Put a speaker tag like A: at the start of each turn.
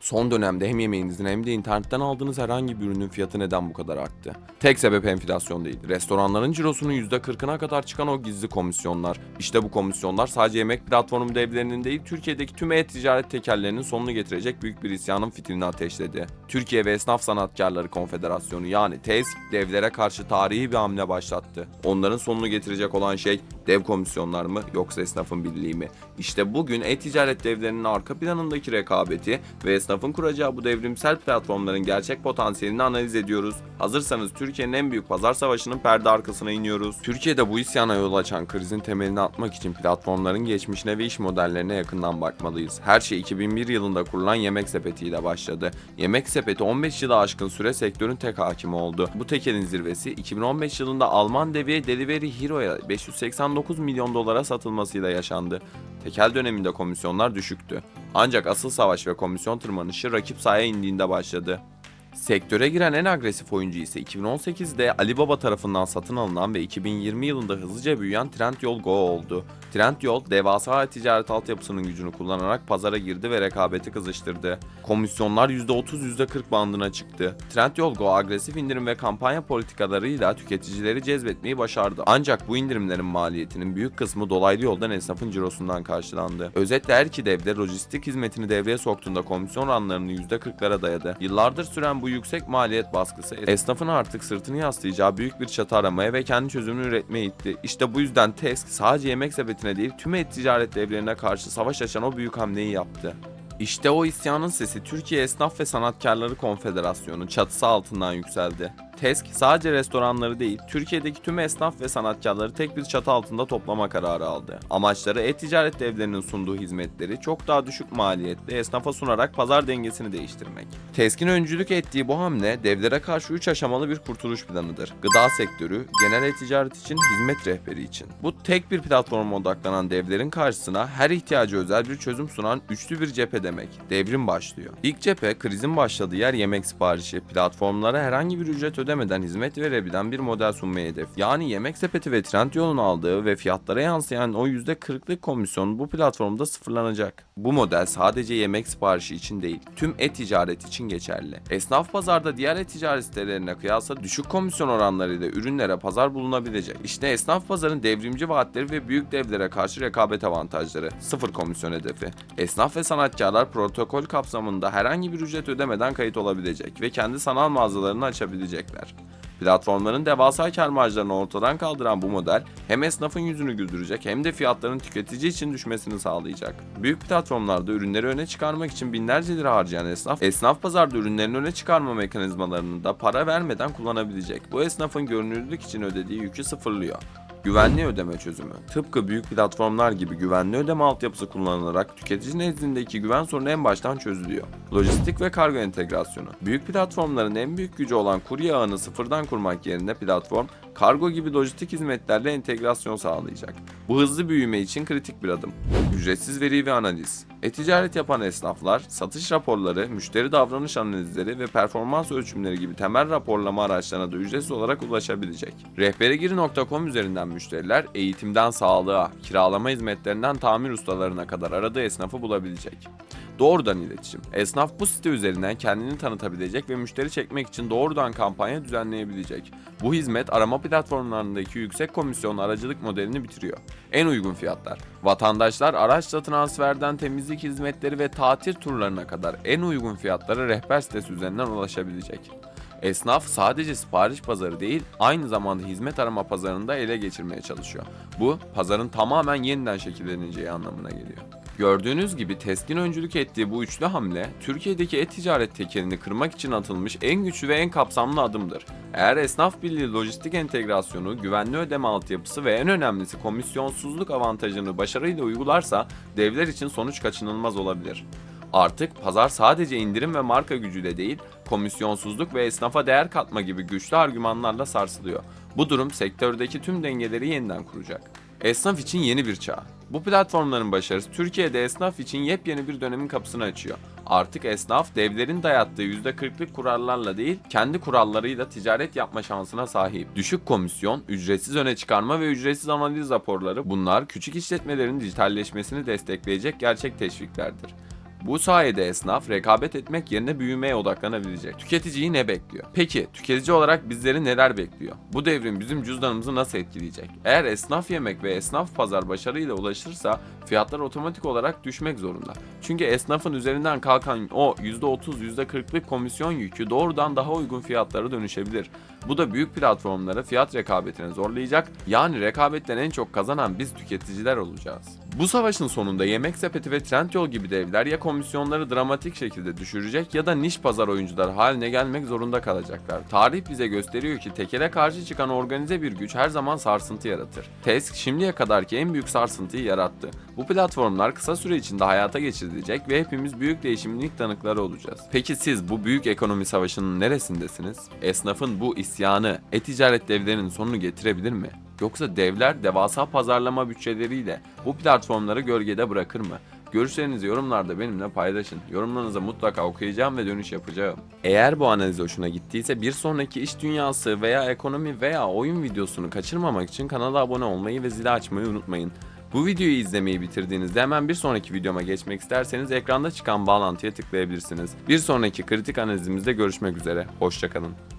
A: Son dönemde hem yemeğinizin hem de internetten aldığınız herhangi bir ürünün fiyatı neden bu kadar arttı? Tek sebep enflasyon değil. Restoranların cirosunun %40'ına kadar çıkan o gizli komisyonlar. İşte bu komisyonlar sadece yemek platformu devlerinin değil, Türkiye'deki tüm e-ticaret tekerlerinin sonunu getirecek büyük bir isyanın fitilini ateşledi. Türkiye ve Esnaf Sanatkarları Konfederasyonu yani TESK devlere karşı tarihi bir hamle başlattı. Onların sonunu getirecek olan şey dev komisyonlar mı yoksa esnafın birliği mi? İşte bugün e-ticaret devlerinin arka planındaki rekabeti ve esnafın kuracağı bu devrimsel platformların gerçek potansiyelini analiz ediyoruz. Hazırsanız Türkiye'nin en büyük pazar savaşının perde arkasına iniyoruz. Türkiye'de bu isyana yol açan krizin temelini atmak için platformların geçmişine ve iş modellerine yakından bakmalıyız. Her şey 2001 yılında kurulan Yemek Sepeti ile başladı. Yemek Sepeti 15 yılı aşkın süre sektörün tek hakimi oldu. Bu tekelin zirvesi 2015 yılında Alman devi Delivery Hero'ya 589 milyon dolara satılmasıyla yaşandı. Tekel döneminde komisyonlar düşüktü. Ancak asıl savaş ve komisyon tırmanışı rakip sahaya indiğinde başladı. Sektöre giren en agresif oyuncu ise 2018'de Alibaba tarafından satın alınan ve 2020 yılında hızlıca büyüyen Trendyol Go oldu. Trendyol, devasa ticaret altyapısının gücünü kullanarak pazara girdi ve rekabeti kızıştırdı. Komisyonlar %30-%40 bandına çıktı. Trendyol Go agresif indirim ve kampanya politikalarıyla tüketicileri cezbetmeyi başardı. Ancak bu indirimlerin maliyetinin büyük kısmı dolaylı yoldan esnafın cirosundan karşılandı. Özetle her iki devde lojistik hizmetini devreye soktuğunda komisyon oranlarını %40'lara dayadı. Yıllardır süren bu yüksek maliyet baskısı esnafın artık sırtını yaslayacağı büyük bir çatı aramaya ve kendi çözümünü üretmeye itti. İşte bu yüzden TESK sadece yemek sepetine değil tüm et-ticaret devlerine karşı savaş açan o büyük hamleyi yaptı. İşte o isyanın sesi Türkiye Esnaf ve Sanatkarları Konfederasyonu çatısı altından yükseldi. TESK sadece restoranları değil, Türkiye'deki tüm esnaf ve sanatkarları tek bir çatı altında toplama kararı aldı. Amaçları e-ticaret devlerinin sunduğu hizmetleri çok daha düşük maliyetli esnafa sunarak pazar dengesini değiştirmek. TESK'in öncülük ettiği bu hamle devlere karşı 3 aşamalı bir kurtuluş planıdır. Gıda sektörü, genel e-ticaret için, hizmet rehberi için. Bu tek bir platforma odaklanan devlerin karşısına her ihtiyacı özel bir çözüm sunan üçlü bir cephe demek. Devrim başlıyor. İlk cephe krizin başladığı yer yemek siparişi. Platformlara herhangi bir ücret ödemeden hizmet verebilen bir model sunmayı hedef. Yani yemek sepeti ve Trendyol'un aldığı ve fiyatlara yansıyan o %40'lık komisyon bu platformda sıfırlanacak. Bu model sadece yemek siparişi için değil, tüm e-ticaret için geçerli. Esnaf pazarda diğer e-ticaret sitelerine kıyasla düşük komisyon oranlarıyla ürünlere pazar bulunabilecek. İşte esnaf pazarın devrimci vaatleri ve büyük devlere karşı rekabet avantajları. Sıfır komisyon hedefi. Esnaf ve sanatkarlar protokol kapsamında herhangi bir ücret ödemeden kayıt olabilecek ve kendi sanal mağazalarını açabilecekler. Platformların devasa kar marjlarını ortadan kaldıran bu model hem esnafın yüzünü güldürecek hem de fiyatların tüketici için düşmesini sağlayacak. Büyük platformlarda ürünleri öne çıkarmak için binlerce lira harcayan esnaf, esnaf pazarda ürünlerini öne çıkarma mekanizmalarını da para vermeden kullanabilecek. Bu esnafın görünürlük için ödediği yükü sıfırlıyor. Güvenli ödeme çözümü. Tıpkı büyük platformlar gibi güvenli ödeme altyapısı kullanılarak tüketici nezdindeki güven sorunu en baştan çözülüyor. Lojistik ve kargo entegrasyonu. Büyük platformların en büyük gücü olan kurye ağını sıfırdan kurmak yerine platform, kargo gibi lojistik hizmetlerle entegrasyon sağlayacak. Bu hızlı büyüme için kritik bir adım. Ücretsiz veri ve analiz. E-ticaret yapan esnaflar, satış raporları, müşteri davranış analizleri ve performans ölçümleri gibi temel raporlama araçlarına da ücretsiz olarak ulaşabilecek. Rehberegiri.com üzerinden müşteriler eğitimden sağlığa, kiralama hizmetlerinden tamir ustalarına kadar aradığı esnafı bulabilecek. Doğrudan iletişim. Esnaf bu site üzerinden kendini tanıtabilecek ve müşteri çekmek için doğrudan kampanya düzenleyebilecek. Bu hizmet arama platformlarındaki yüksek komisyon aracılık modelini bitiriyor. En uygun fiyatlar. Vatandaşlar araçla transferden temizlik hizmetleri ve tatil turlarına kadar en uygun fiyatlara rehber sitesi üzerinden ulaşabilecek. Esnaf sadece sipariş pazarı değil, aynı zamanda hizmet arama pazarını da ele geçirmeye çalışıyor. Bu, pazarın tamamen yeniden şekilleneceği anlamına geliyor. Gördüğünüz gibi TESK'in öncülük ettiği bu üçlü hamle, Türkiye'deki e-ticaret tekelini kırmak için atılmış en güçlü ve en kapsamlı adımdır. Eğer esnaf birliği lojistik entegrasyonu, güvenli ödeme altyapısı ve en önemlisi komisyonsuzluk avantajını başarıyla uygularsa devler için sonuç kaçınılmaz olabilir. Artık pazar sadece indirim ve marka gücüyle değil, komisyonsuzluk ve esnafa değer katma gibi güçlü argümanlarla sarsılıyor. Bu durum sektördeki tüm dengeleri yeniden kuracak. Esnaf için yeni bir çağ. Bu platformların başarısı Türkiye'de esnaf için yepyeni bir dönemin kapısını açıyor. Artık esnaf devlerin dayattığı %40'lık kurallarla değil, kendi kurallarıyla ticaret yapma şansına sahip. Düşük komisyon, ücretsiz öne çıkarma ve ücretsiz analiz raporları bunlar küçük işletmelerin dijitalleşmesini destekleyecek gerçek teşviklerdir. Bu sayede esnaf rekabet etmek yerine büyümeye odaklanabilecek. Tüketiciyi ne bekliyor? Peki tüketici olarak bizleri neler bekliyor? Bu devrim bizim cüzdanımızı nasıl etkileyecek? Eğer esnaf yemek ve esnaf pazar başarıyla ulaşırsa fiyatlar otomatik olarak düşmek zorunda. Çünkü esnafın üzerinden kalkan o %30, %40'lık komisyon yükü doğrudan daha uygun fiyatlara dönüşebilir. Bu da büyük platformlara fiyat rekabetini zorlayacak. Yani rekabetten en çok kazanan biz tüketiciler olacağız. Bu savaşın sonunda Yemek Sepeti ve Trendyol gibi devler ya komisyonları dramatik şekilde düşürecek ya da niş pazar oyuncuları haline gelmek zorunda kalacaklar. Tarih bize gösteriyor ki tekele karşı çıkan organize bir güç her zaman sarsıntı yaratır. TESK şimdiye kadarki en büyük sarsıntıyı yarattı. Bu platformlar kısa süre içinde hayata geçirilecek ve hepimiz büyük değişimin ilk tanıkları olacağız. Peki siz bu büyük ekonomi savaşının neresindesiniz? Esnafın bu isyanı e-ticaret devlerinin sonunu getirebilir mi? Yoksa devler devasa pazarlama bütçeleriyle bu platformları gölgede bırakır mı? Görüşlerinizi yorumlarda benimle paylaşın. Yorumlarınızı mutlaka okuyacağım ve dönüş yapacağım. Eğer bu analiz hoşuna gittiyse bir sonraki iş dünyası veya ekonomi veya oyun videosunu kaçırmamak için kanala abone olmayı ve zili açmayı unutmayın. Bu videoyu izlemeyi bitirdiğinizde hemen bir sonraki videoma geçmek isterseniz ekranda çıkan bağlantıya tıklayabilirsiniz. Bir sonraki kritik analizimizde görüşmek üzere. Hoşçakalın.